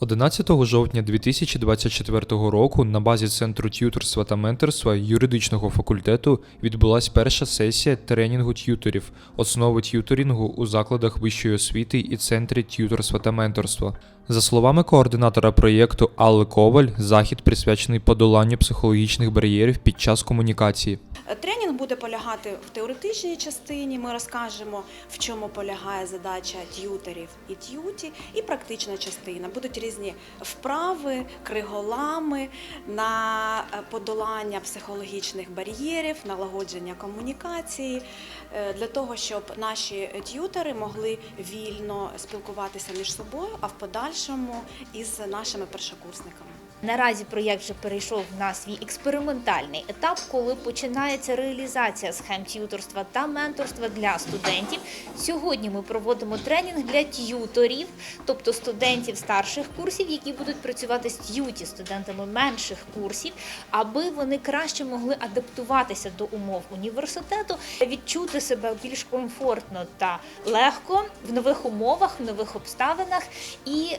11 жовтня 2024 року на базі Центру т'юторства та менторства юридичного факультету відбулася перша сесія тренінгу т'юторів, основи т'юторінгу у закладах вищої освіти і центрі т'юторства та менторства. За словами координатора проєкту Алли Коваль, захід присвячений подоланню психологічних бар'єрів під час комунікації. Тренінг буде полягати в теоретичній частині. Ми розкажемо, в чому полягає задача т'ютерів і т'юті, і практична частина. Будуть різні вправи, криголами на е, подолання психологічних бар'єрів, налагодження комунікації е, для того, щоб наші т'ютери могли вільно спілкуватися між собою, а в подальшому із нашими першокурсниками. Наразі проєкт вже перейшов на свій експериментальний етап, коли починається реалізація схем т'юторства та менторства для студентів. Сьогодні ми проводимо тренінг для т'юторів, тобто студентів старших курсів, які будуть працювати з т'юті студентами менших курсів, аби вони краще могли адаптуватися до умов університету, відчути себе більш комфортно та легко в нових умовах, в нових обставинах і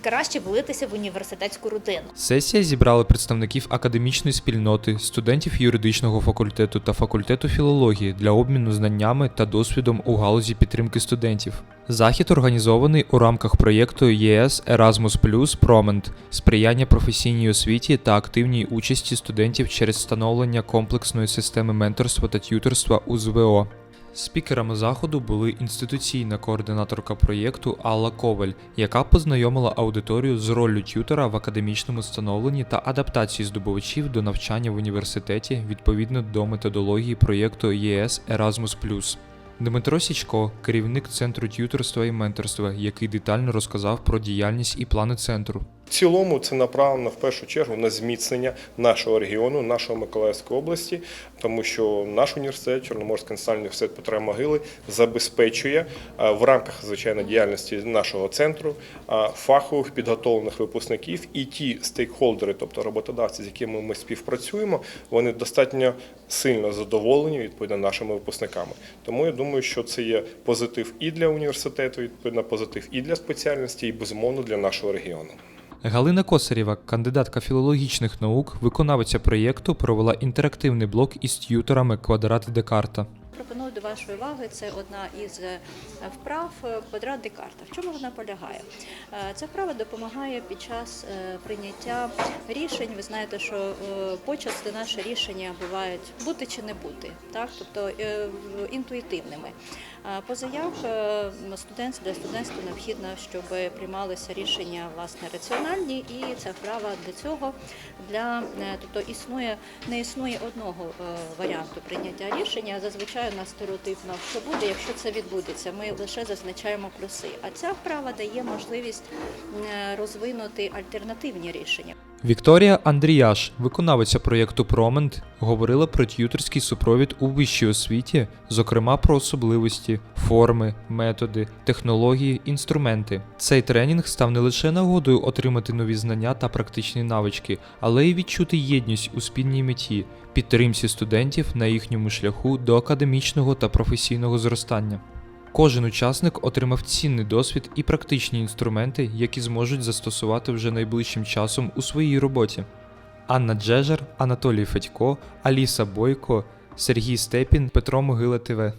краще влитися в університетську рутину. Сесія зібрала представників академічної спільноти, студентів юридичного факультету та факультету філології для обміну знаннями та досвідом у галузі підтримки студентів. Захід організований у рамках проєкту ЄС Erasmus Промент сприяння професійній освіті та активній участі студентів через встановлення комплексної системи менторства та т'юторства у ЗВО. Спікерами заходу були інституційна координаторка проєкту Алла Коваль, яка познайомила аудиторію з роллю т'ютора в академічному становленні та адаптації здобувачів до навчання в університеті відповідно до методології проєкту ЄС Erasmus+. Дмитро Січко, керівник центру т'юторства і менторства, який детально розказав про діяльність і плани центру. В цілому це направлено в першу чергу на зміцнення нашого регіону, нашої Миколаївської області, тому що наш університет, Чорноморський національний університет Петра Могили, забезпечує в рамках звичайно діяльності нашого центру фахових підготовлених випускників і ті стейкхолдери, тобто роботодавці, з якими ми співпрацюємо, вони достатньо сильно задоволені відповідно нашими випускниками. Тому я думаю, що це є позитив і для університету, відповідно позитив і для спеціальності, і безумовно для нашого регіону. Галина Косарєва, кандидатка філологічних наук, виконавиця проєкту, провела інтерактивний блок із т'юторами квадрат Декарта. Пропоную до вашої уваги. Це одна із е, вправ е, квадрат Декарта. В чому вона полягає? Е, Ця вправа допомагає під час прийняття рішень. Ви знаєте, що почасти наші рішення бувають бути чи не бути, так тобто інтуїтивними. А Позаяк е, студент для студентства необхідно, щоб приймалися рішення власне раціональні, і ця вправа для цього для тобто існує не існує одного варіанту прийняття рішення. Зазвичай у на стереотипно, що буде, якщо це відбудеться. Ми лише зазначаємо плюси. А ця вправа дає можливість розвинути альтернативні рішення. Вікторія Андріяш, виконавиця проєкту Промент, говорила про т'юторський супровід у вищій освіті, зокрема про особливості, форми, методи, технології, інструменти. Цей тренінг став не лише нагодою отримати нові знання та практичні навички, але й відчути єдність у спільній меті, підтримці студентів на їхньому шляху до академічного та професійного зростання. Кожен учасник отримав цінний досвід і практичні інструменти, які зможуть застосувати вже найближчим часом у своїй роботі. Анна Джежер, Анатолій Федько, Аліса Бойко, Сергій Степін, Петро Могила ТВ.